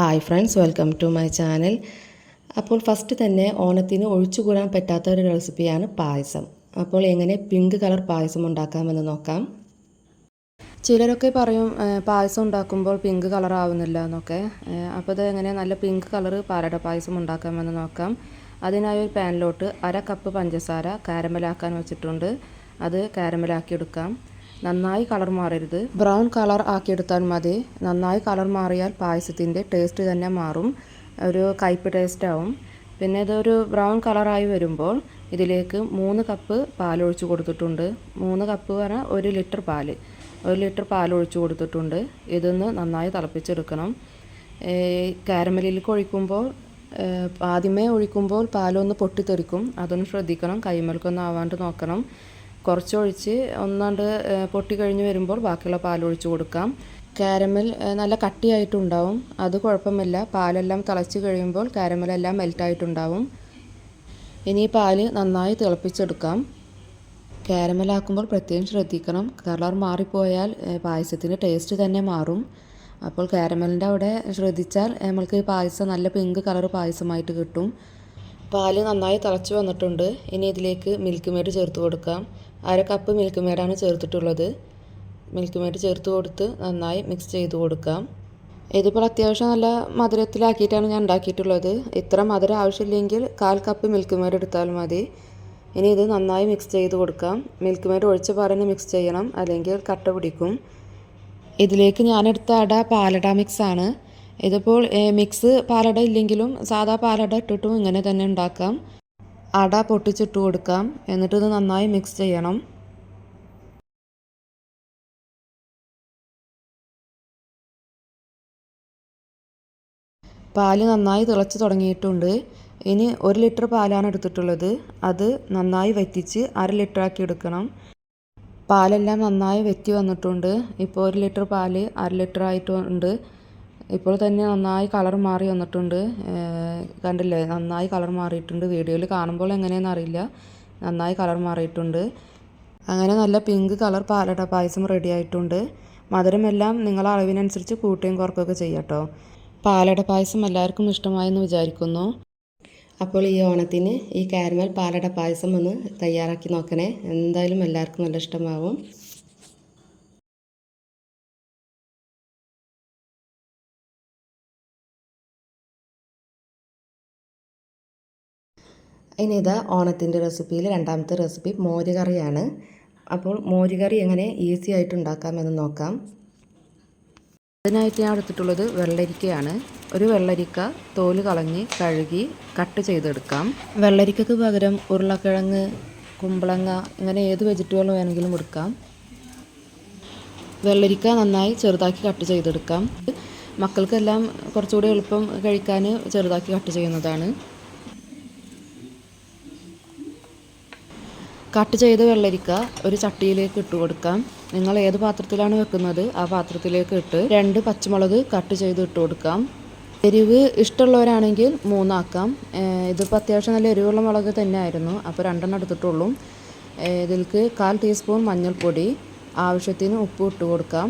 Hi friends welcome to my channel അപ്പോൾ first തന്നെ ഓണത്തിന് ഒഴിച്ചുകൂടാൻ പറ്റാത്ത ഒരു റെസിപ്പിയാണ് പായസം. അപ്പോൾ എങ്ങനെ പിങ്ക് കളർ പായസം ഉണ്ടാക്കാമെന്ന് നോക്കാം. ചിലരൊക്കെ പറയും പായസം ഉണ്ടാക്കുമ്പോൾ പിങ്ക് കളർ ആവുന്നില്ല എന്നൊക്കെ അപ്പോൾ ഇത് എങ്ങനെ നല്ല പിങ്ക് കളർ പാലട പായസം ഉണ്ടാക്കാമെന്ന് നോക്കാം. അതിനായി ഒരു പാനിലോട്ട് അര കപ്പ് പഞ്ചസാര കാരമലാക്കാൻ വെച്ചിട്ടുണ്ട്. അത് കാരമലാക്കി എടുക്കാം നന്നായി കളർ മാറരുത്. ബ്രൗൺ കളർ ആക്കിയെടുത്താൽ മതി. നന്നായി കളർ മാറിയാൽ പായസത്തിന്റെ ടേസ്റ്റ് തന്നെ മാറും. ഒരു കയ്പ് ടേസ്റ്റ് ആവും. പിന്നെ ഇതൊരു ബ്രൗൺ കളറായി വരുമ്പോൾ ഇതിലേക്ക് മൂന്ന് കപ്പ് പാൽ ഒഴിച്ച് കൊടുത്തിട്ടുണ്ട്. മൂന്ന് കപ്പ് പറഞ്ഞാൽ ഒരു ലിറ്റർ പാൽ. ഒരു ലിറ്റർ പാൽ ഒഴിച്ച് കൊടുത്തിട്ടുണ്ട്. ഇതൊന്ന് നന്നായി തിളപ്പിച്ചെടുക്കണം. കാരമലിലേക്ക് ഒഴിക്കുമ്പോൾ ആദ്യമേ ഒഴിക്കുമ്പോൾ പാലൊന്ന് പൊട്ടിത്തെറിക്കും. അതൊന്ന് ശ്രദ്ധിക്കണം. കൈമൽക്കൊന്നും ആവാണ്ട് നോക്കണം. കുറച്ചൊഴിച്ച് ഒന്നാണ്ട് പൊട്ടി കഴിഞ്ഞ് വരുമ്പോൾ ബാക്കിയുള്ള പാൽ ഒഴിച്ച് കൊടുക്കാം. കാരമൽ നല്ല കട്ടിയായിട്ടുണ്ടാവും. അത് കുഴപ്പമില്ല. പാലെല്ലാം തിളച്ച് കഴിയുമ്പോൾ കാരമലെല്ലാം മെൽറ്റായിട്ടുണ്ടാവും. ഇനി പാൽ നന്നായി തിളപ്പിച്ചെടുക്കാം. കാരമലാക്കുമ്പോൾ പ്രത്യേകം ശ്രദ്ധിക്കണം. കളർ മാറിപ്പോയാൽ പായസത്തിന്റെ ടേസ്റ്റ് തന്നെ മാറും. അപ്പോൾ കാരമലിന്റെ അവിടെ ശ്രദ്ധിച്ചാൽ നമ്മൾക്ക് പായസം നല്ല പിങ്ക് കളർ പായസമായിട്ട് കിട്ടും. പാൽ നന്നായി തിളച്ച് വന്നിട്ടുണ്ട്. ഇനി ഇതിലേക്ക് മിൽക്ക് മേഡ് ചേർത്ത് കൊടുക്കാം. അര കപ്പ് മിൽക്ക് മേഡാണ് ചേർത്തിട്ടുള്ളത്. മിൽക്ക് മേഡ് ചേർത്ത് കൊടുത്ത് നന്നായി മിക്സ് ചെയ്ത് കൊടുക്കാം. ഇതിപ്പോൾ അത്യാവശ്യം നല്ല മധുരത്തിലാക്കിയിട്ടാണ് ഞാൻ ഉണ്ടാക്കിയിട്ടുള്ളത്. ഇത്ര മധുരം ആവശ്യമില്ലെങ്കിൽ കാൽ കപ്പ് മിൽക്ക് മേഡ് എടുത്താൽ മതി. ഇനി ഇത് നന്നായി മിക്സ് ചെയ്ത് കൊടുക്കാം. മിൽക്ക് മേഡ് ഒഴിച്ച് പാടന്നെ മിക്സ് ചെയ്യണം. അല്ലെങ്കിൽ കട്ട പിടിക്കും. ഇതിലേക്ക് ഞാനെടുത്ത അട പാലട മിക്സ് ആണ്. ഇതിപ്പോൾ മിക്സ് പാലട ഇല്ലെങ്കിലും സാധാ പാലട ഇട്ടിട്ടും ഇങ്ങനെ തന്നെ ഉണ്ടാക്കാം. അട പൊട്ടിച്ചിട്ട് കൊടുക്കാം. എന്നിട്ടിത് നന്നായി മിക്സ് ചെയ്യണം. പാൽ നന്നായി തിളച്ച് തുടങ്ങിയിട്ടുണ്ട്. ഇനി ഒരു ലിറ്റർ പാലാണ് എടുത്തിട്ടുള്ളത്. അത് നന്നായി വറ്റിച്ച് അര ലിറ്റർ ആക്കി എടുക്കണം. പാലെല്ലാം നന്നായി വെറ്റി വന്നിട്ടുണ്ട്. ഇപ്പോൾ ഒരു ലിറ്റർ പാൽ അര ലിറ്റർ ആയിട്ടുണ്ട്. ഇപ്പോൾ തന്നെ നന്നായി കളർ മാറി വന്നിട്ടുണ്ട്. കണ്ടില്ലേ? നന്നായി കളർ മാറിയിട്ടുണ്ട്. വീഡിയോയിൽ കാണുമ്പോൾ എങ്ങനെയാണെന്ന് അറിയില്ല. നന്നായി കളർ മാറിയിട്ടുണ്ട്. അങ്ങനെ നല്ല പിങ്ക് കളർ പാലട പായസം റെഡി ആയിട്ടുണ്ട്. മധുരമെല്ലാം നിങ്ങളെ അളവിനനുസരിച്ച് കൂട്ടുകയും കുറക്കുകയൊക്കെ ചെയ്യാം കേട്ടോ. പാലട പായസം എല്ലാവർക്കും ഇഷ്ടമായെന്ന് വിചാരിക്കുന്നു. അപ്പോൾ ഈ ഓണത്തിന് ഈ കാരമൽ പാലട പായസം ഒന്ന് തയ്യാറാക്കി നോക്കണേ. എന്തായാലും എല്ലാവർക്കും നല്ല ഇഷ്ടമാവും. ഇനി ഇതാ ഓണത്തിന്റെ റെസിപ്പിയിൽ രണ്ടാമത്തെ റെസിപ്പി മോരുകറിയാണ്. അപ്പോൾ മോരുകറി എങ്ങനെ ഈസി ആയിട്ട് ഉണ്ടാക്കാമെന്ന് നോക്കാം. അതിനായിട്ട് ഞാൻ എടുത്തിട്ടുള്ളത് വെള്ളരിക്കയാണ്. ഒരു വെള്ളരിക്ക തോൽ കളഞ്ഞ് കഴുകി കട്ട് ചെയ്തെടുക്കാം. വെള്ളരിക്കക്ക് പകരം ഉരുളക്കിഴങ്ങ് കുമ്പളങ്ങ ഇങ്ങനെ ഏത് വെജിറ്റബിളും വേണമെങ്കിലും എടുക്കാം. വെള്ളരിക്ക നന്നായി ചെറുതാക്കി കട്ട് ചെയ്തെടുക്കാം. മക്കൾക്കെല്ലാം കുറച്ചുകൂടി എളുപ്പം കഴിക്കാൻ ചെറുതാക്കി കട്ട് ചെയ്യുന്നതാണ്. കട്ട് ചെയ്ത വെള്ളരിക്ക ഒരു ചട്ടിയിലേക്ക് ഇട്ട് കൊടുക്കാം. നിങ്ങൾ ഏത് പാത്രത്തിലാണ് വെക്കുന്നത് ആ പാത്രത്തിലേക്ക് ഇട്ട് രണ്ട് പച്ചമുളക് കട്ട് ചെയ്ത് ഇട്ട് കൊടുക്കാം. എരിവ് ഇഷ്ടമുള്ളവരാണെങ്കിൽ മൂന്നാക്കാം. ഇതിപ്പോൾ അത്യാവശ്യം നല്ല എരിവുള്ള മുളക് തന്നെ ആയിരുന്നു അപ്പോൾ രണ്ടെണ്ണം എടുത്തിട്ടുള്ളൂ. ഇതിൽക്ക് കാൽ ടീസ്പൂൺ മഞ്ഞൾപ്പൊടി ആവശ്യത്തിന് ഉപ്പ് ഇട്ട് കൊടുക്കാം.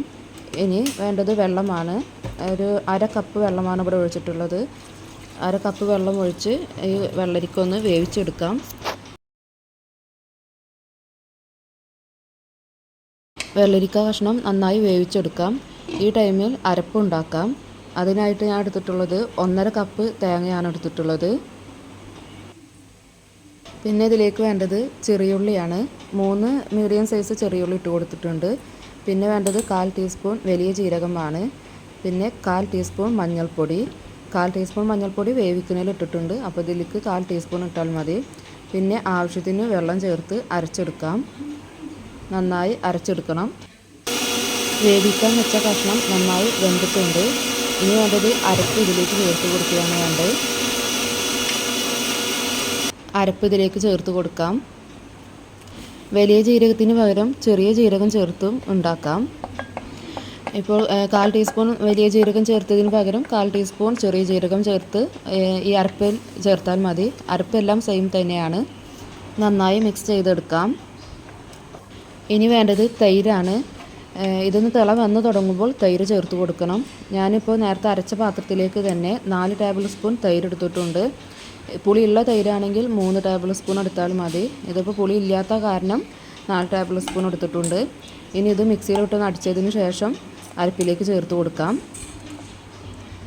ഇനി വേണ്ടത് വെള്ളമാണ്. ഒരു അര കപ്പ് വെള്ളമാണ് ഇവിടെ ഒഴിച്ചിട്ടുള്ളത്. അര കപ്പ് വെള്ളം ഒഴിച്ച് ഈ വെള്ളരിക്കൊന്ന് വേവിച്ചെടുക്കാം. വെള്ളരിക്ക കഷ്ണം നന്നായി വേവിച്ചെടുക്കാം. ഈ ടൈമിൽ അരപ്പുണ്ടാക്കാം അതിനായിട്ട് ഞാൻ എടുത്തിട്ടുള്ളത് ഒന്നര കപ്പ് തേങ്ങയാണ് എടുത്തിട്ടുള്ളത്. പിന്നെ ഇതിലേക്ക് വേണ്ടത് ചെറിയുള്ളിയാണ്. മൂന്ന് മീഡിയം സൈസ് ചെറിയുള്ളി ഇട്ട് കൊടുത്തിട്ടുണ്ട്. പിന്നെ വേണ്ടത് കാൽ ടീസ്പൂൺ വലിയ ജീരകമാണ്. പിന്നെ കാൽ ടീസ്പൂൺ മഞ്ഞൾപ്പൊടി. കാൽ ടീസ്പൂൺ മഞ്ഞൾപ്പൊടി വേവിക്കുന്നതിൽ ഇട്ടിട്ടുണ്ട്. അപ്പോൾ ഇതിലേക്ക് കാൽ ടീസ്പൂൺ ഇട്ടാൽ മതി. പിന്നെ ആവശ്യത്തിന് വെള്ളം ചേർത്ത് അരച്ചെടുക്കാം. നന്നായി അരച്ചെടുക്കണം. വേവിക്കാൻ വെച്ച കഷ്ണം നന്നായി വെന്തിട്ടുണ്ട്. ഇനി വേണ്ടത് അരപ്പ് ഇതിലേക്ക് ചേർത്ത് കൊടുക്കുകയാണ് വേണ്ടത്. അരപ്പ് ഇതിലേക്ക് ചേർത്ത് കൊടുക്കാം. വലിയ ജീരകത്തിന് പകരം ചെറിയ ജീരകം ചേർത്തും ഉണ്ടാക്കാം. ഇപ്പോൾ കാൽ ടീസ്പൂൺ വലിയ ജീരകം ചേർത്തതിന് പകരം കാൽ ടീസ്പൂൺ ചെറിയ ജീരകം ചേർത്ത് ഈ അരപ്പിൽ ചേർത്താൽ മതി. അരപ്പെല്ലാം സെയിം തന്നെയാണ്. നന്നായി മിക്സ് ചെയ്തെടുക്കാം. ഇനി വേണ്ടത് തൈരാണ്. ഇതൊന്ന് തിള വന്ന് തുടങ്ങുമ്പോൾ തൈര് ചേർത്ത് കൊടുക്കണം. ഞാനിപ്പോൾ നേരത്തെ അരച്ച പാത്രത്തിലേക്ക് തന്നെ നാല് ടേബിൾ സ്പൂൺ തൈര് എടുത്തിട്ടുണ്ട്. പുളിയുള്ള തൈരാണെങ്കിൽ മൂന്ന് ടേബിൾ സ്പൂൺ എടുത്താൽ മതി. ഇതിപ്പോൾ പുളി ഇല്ലാത്ത കാരണം നാല് ടേബിൾ സ്പൂൺ എടുത്തിട്ടുണ്ട്. ഇനി ഇത് മിക്സിയിലോട്ടൊന്ന് അടിച്ചതിന് ശേഷം അരപ്പിലേക്ക് ചേർത്ത് കൊടുക്കാം.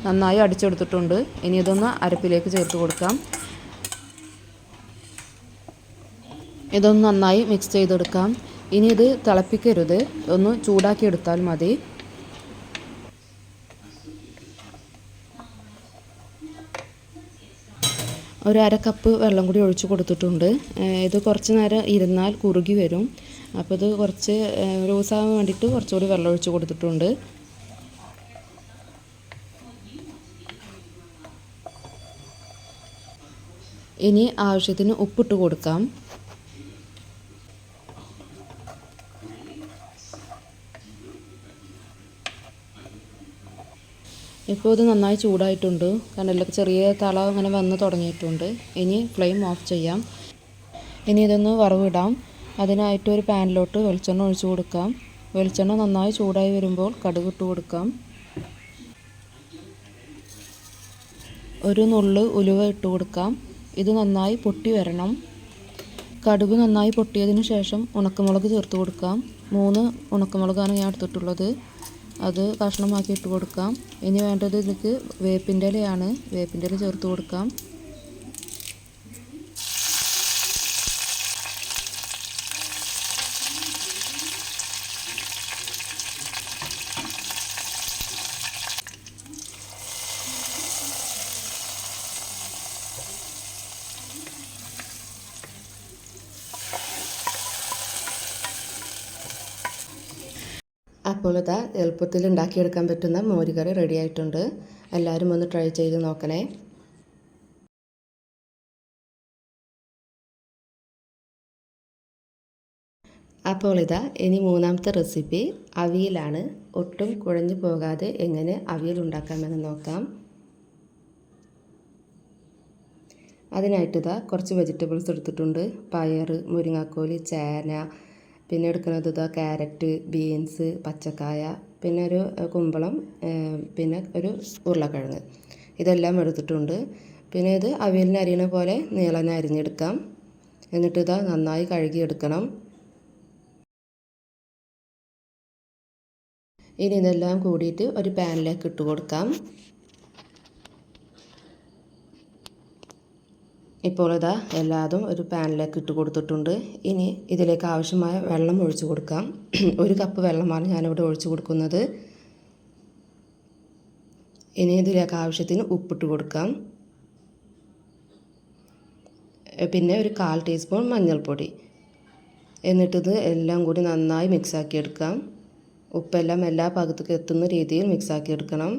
നന്നായി അടിച്ചെടുത്തിട്ടുണ്ട്. ഇനി ഇതൊന്ന് അരപ്പിലേക്ക് ചേർത്ത് കൊടുക്കാം. ഇതൊന്ന് നന്നായി മിക്സ് ചെയ്തെടുക്കാം. ഇനി ഇത് തിളപ്പിക്കരുത്. ഒന്ന് ചൂടാക്കി എടുത്താൽ മതി. ഒരു അര കപ്പ് വെള്ളം കൂടി ഒഴിച്ച് കൊടുത്തിട്ടുണ്ട്. ഇത് കുറച്ച് നേരം ഇരുന്നാൽ കുറുകി വരും. അപ്പോൾ ഇത് കുറച്ച് ലൂസാകാൻ വേണ്ടിയിട്ട് കുറച്ചുകൂടി വെള്ളം ഒഴിച്ച് കൊടുത്തിട്ടുണ്ട്. ഇനി ആവശ്യത്തിന് ഉപ്പിട്ട് കൊടുക്കാം. ഇപ്പോൾ ഇത് നന്നായി ചൂടായിട്ടുണ്ട്. കണ്ടല്ലോ ചെറിയ തള അങ്ങനെ വന്ന് തുടങ്ങിയിട്ടുണ്ട്. ഇനി ഫ്ലെയിം ഓഫ് ചെയ്യാം. ഇനി ഇതൊന്ന് വറവിടാം. അതിനായിട്ട് ഒരു പാനിലോട്ട് വെളിച്ചെണ്ണ ഒഴിച്ചു കൊടുക്കാം. വെളിച്ചെണ്ണ നന്നായി ചൂടായി വരുമ്പോൾ കടുക് ഇട്ട് കൊടുക്കാം. ഒരു നുള്ള് ഉലുവ ഇട്ട് കൊടുക്കാം. ഇത് നന്നായി പൊട്ടി വരണം. കടുക് നന്നായി പൊട്ടിയതിന് ശേഷം ഉണക്കമുളക് ചേർത്ത് കൊടുക്കാം. മൂന്ന് ഉണക്കമുളകാണ് ഞാൻ എടുത്തിട്ടുള്ളത്. അത് കഷ്ണമാക്കി ഇട്ട് കൊടുക്കാം. ഇനി വേണ്ടത് ഇതിലേക്ക് വേപ്പിന്റെ ഇലയാണ്. വേപ്പിന്റെ ഇല ചേർത്ത് കൊടുക്കാം. അപ്പോൾ ഇതാ എളുപ്പത്തിൽ ഉണ്ടാക്കിയെടുക്കാൻ പറ്റുന്ന മോരുകറി റെഡി ആയിട്ടുണ്ട്. എല്ലാവരും ഒന്ന് ട്രൈ ചെയ്ത് നോക്കണേ. അപ്പോൾ ഇതാ ഇനി മൂന്നാമത്തെ റെസിപ്പി അവിയലാണ് ഒട്ടും കുഴഞ്ഞു പോകാതെ എങ്ങനെ അവിയൽ ഉണ്ടാക്കാമെന്ന് നോക്കാം. അതിനായിട്ട് ഇതാ കുറച്ച് വെജിറ്റബിൾസ് എടുത്തിട്ടുണ്ട്. പയർ മുരിങ്ങാക്കോൽ ചേന പിന്നെ എടുക്കുന്നത് ഇതാ ക്യാരറ്റ് ബീൻസ് പച്ചക്കായ പിന്നെ ഒരു കുമ്പളം പിന്നെ ഒരു ഉരുളക്കിഴങ്ങ്. ഇതെല്ലാം എടുത്തിട്ടുണ്ട്. പിന്നെ ഇത് അവിയലിന് അരിയണ പോലെ നീളനെ അരിഞ്ഞെടുക്കാം. എന്നിട്ട് ഇതാ നന്നായി കഴുകിയെടുക്കണം. ഇനി ഇതെല്ലാം കൂടിയിട്ട് ഒരു പാനിലേക്ക് ഇട്ട് കൊടുക്കാം. ഇപ്പോൾ ഇതാ എല്ലാതും ഒരു പാനിലേക്ക് ഇട്ട് കൊടുത്തിട്ടുണ്ട്. ഇനി ഇതിലേക്ക് ആവശ്യമായ വെള്ളം ഒഴിച്ചു കൊടുക്കാം. ഒരു കപ്പ് വെള്ളമാണ് ഞാനിവിടെ ഒഴിച്ചു കൊടുക്കുന്നത്. ഇനി ഇതിലേക്ക് ആവശ്യത്തിന് ഉപ്പിട്ട് കൊടുക്കാം. പിന്നെ ഒരു കാൽ ടീസ്പൂൺ മഞ്ഞൾപ്പൊടി. എന്നിട്ടിത് എല്ലാം കൂടി നന്നായി മിക്സാക്കി എടുക്കാം. ഉപ്പെല്ലാം എല്ലാ ഭാഗത്തേക്ക് എത്തുന്ന രീതിയിൽ മിക്സാക്കി എടുക്കണം.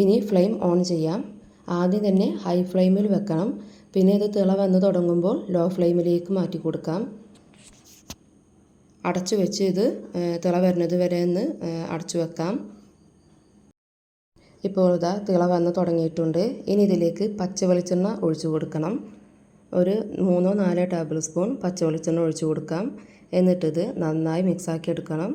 ഇനി ഫ്ലെയിം ഓൺ ചെയ്യാം. ആദ്യം തന്നെ ഹൈ ഫ്ലെയിമിൽ വെക്കണം. പിന്നെ ഇത് തിള വന്ന് തുടങ്ങുമ്പോൾ ലോ ഫ്ലെയിമിലേക്ക് മാറ്റി കൊടുക്കാം. അടച്ചു വെച്ച് ഇത് തിള വരുന്നത് വരെ ഒന്ന് അടച്ചു വെക്കാം. ഇപ്പോൾ ഇതാ തിള വന്ന് തുടങ്ങിയിട്ടുണ്ട്. ഇനി ഇതിലേക്ക് പച്ച വെളിച്ചെണ്ണ ഒഴിച്ചു കൊടുക്കണം. ഒരു മൂന്നോ നാലോ ടേബിൾ സ്പൂൺ പച്ച വെളിച്ചെണ്ണ ഒഴിച്ചു കൊടുക്കാം. എന്നിട്ടിത് നന്നായി മിക്സാക്കി എടുക്കണം.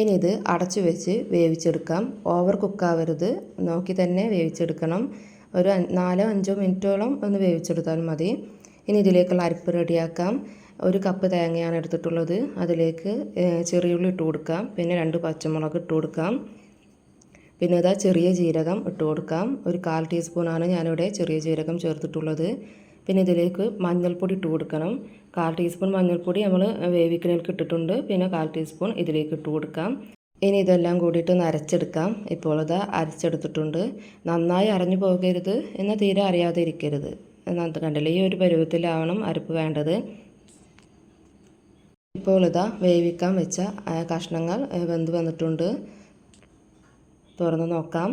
ഇനി ഇത് അടച്ചു വെച്ച് വേവിച്ചെടുക്കാം. ഓവർ കുക്കാവരുത് നോക്കി തന്നെ വേവിച്ചെടുക്കണം. ഒരു നാലോ അഞ്ചോ മിനിറ്റോളം ഒന്ന് വേവിച്ചെടുത്താൽ മതി. ഇനി ഇതിലേക്കുള്ള അരിപ്പ് റെഡിയാക്കാം. ഒരു കപ്പ് തേങ്ങയാണ് എടുത്തിട്ടുള്ളത്. അതിലേക്ക് ചെറിയുള്ളി ഇട്ട് കൊടുക്കാം. പിന്നെ രണ്ട് പച്ചമുളക് ഇട്ട് കൊടുക്കാം. പിന്നെ ഇതാ ചെറിയ ജീരകം ഇട്ട് കൊടുക്കാം. ഒരു കാൽ ടീസ്പൂണാണ് ഞാനിവിടെ ചെറിയ ജീരകം ചേർത്തിട്ടുള്ളത്. പിന്നെ ഇതിലേക്ക് മഞ്ഞൾപ്പൊടി ഇട്ട് കൊടുക്കണം. കാൽ ടീസ്പൂൺ മഞ്ഞൾപ്പൊടി നമ്മൾ വേവിക്കണേൽക്ക് ഇട്ടിട്ടുണ്ട്. പിന്നെ കാൽ ടീസ്പൂൺ ഇതിലേക്ക് ഇട്ട് കൊടുക്കാം. ഇനി ഇതെല്ലാം കൂടിയിട്ട് ഒന്ന് അരച്ചെടുക്കാം. ഇപ്പോൾ അത് അരച്ചെടുത്തിട്ടുണ്ട്. നന്നായി അരഞ്ഞു പോകരുത് എന്നാൽ തീരെ അറിയാതെ ഇരിക്കരുത് എന്നത് കണ്ടില്ല? ഈ ഒരു പരുവത്തിലാവണം അരപ്പ് വേണ്ടത്. ഇപ്പോൾ ഇതാ വേവിക്കാൻ വെച്ച കഷ്ണങ്ങൾ വെന്ത് വന്നിട്ടുണ്ട്. തുറന്ന് നോക്കാം.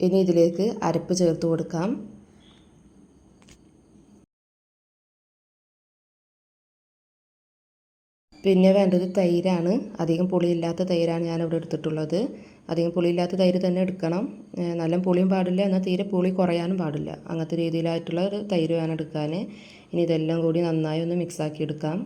ഇനി ഇതിലേക്ക് അരപ്പ് ചേർത്ത് കൊടുക്കാം. പിന്നെ വേണ്ടത് തൈരാണ്. അധികം പുളിയില്ലാത്ത തൈരാണ് ഞാൻ ഇവിടെ എടുത്തിട്ടുള്ളത്. അധികം പുളിയില്ലാത്ത തൈര് തന്നെ എടുക്കണം. നല്ല പുളിയും പാടില്ല. എന്നാൽ തീരെ പുളി കുറയാനും പാടില്ല. അങ്ങനത്തെ രീതിയിലായിട്ടുള്ള ഒരു തൈര് വേണം എടുക്കാൻ. ഇനി ഇതെല്ലാം കൂടി നന്നായി ഒന്ന് മിക്സാക്കി എടുക്കാം.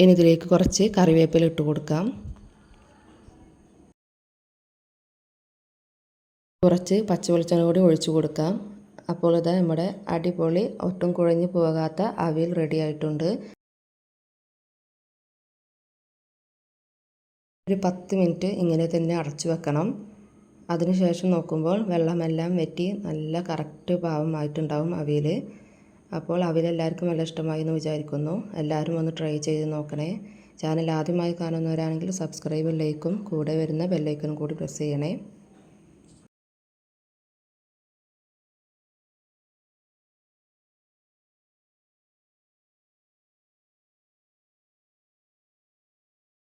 ഇനി ഇതിലേക്ക് കുറച്ച് കറിവേപ്പില ഇട്ട് കൊടുക്കാം. കുറച്ച് പച്ചവെളിച്ചെണ്ണ കൂടി ഒഴിച്ചു കൊടുക്കാം. അപ്പോൾ ഇതാ നമ്മുടെ അടിപൊളി ഒട്ടും കുഴഞ്ഞു പോകാത്ത അവിയൽ റെഡി ആയിട്ടുണ്ട്. ഒരു പത്ത് മിനിറ്റ് ഇങ്ങനെ തന്നെ അടച്ചു വെക്കണം. അതിനുശേഷം നോക്കുമ്പോൾ വെള്ളമെല്ലാം വറ്റി നല്ല കറക്റ്റ് പാവമായിട്ടുണ്ടാവും അവിയൽ അപ്പോൾ അവരെല്ലാവർക്കും നല്ല ഇഷ്ടമായി എന്ന് വിചാരിക്കുന്നു. എല്ലാവരും ഒന്ന് ട്രൈ ചെയ്ത് നോക്കണേ. ചാനൽ ആദ്യമായി കാണുന്നവരാണെങ്കിൽ സബ്സ്ക്രൈബ് ലൈക്കും കൂടെ വരുന്ന ബെല്ലൈക്കനും കൂടി പ്രസ് ചെയ്യണേ.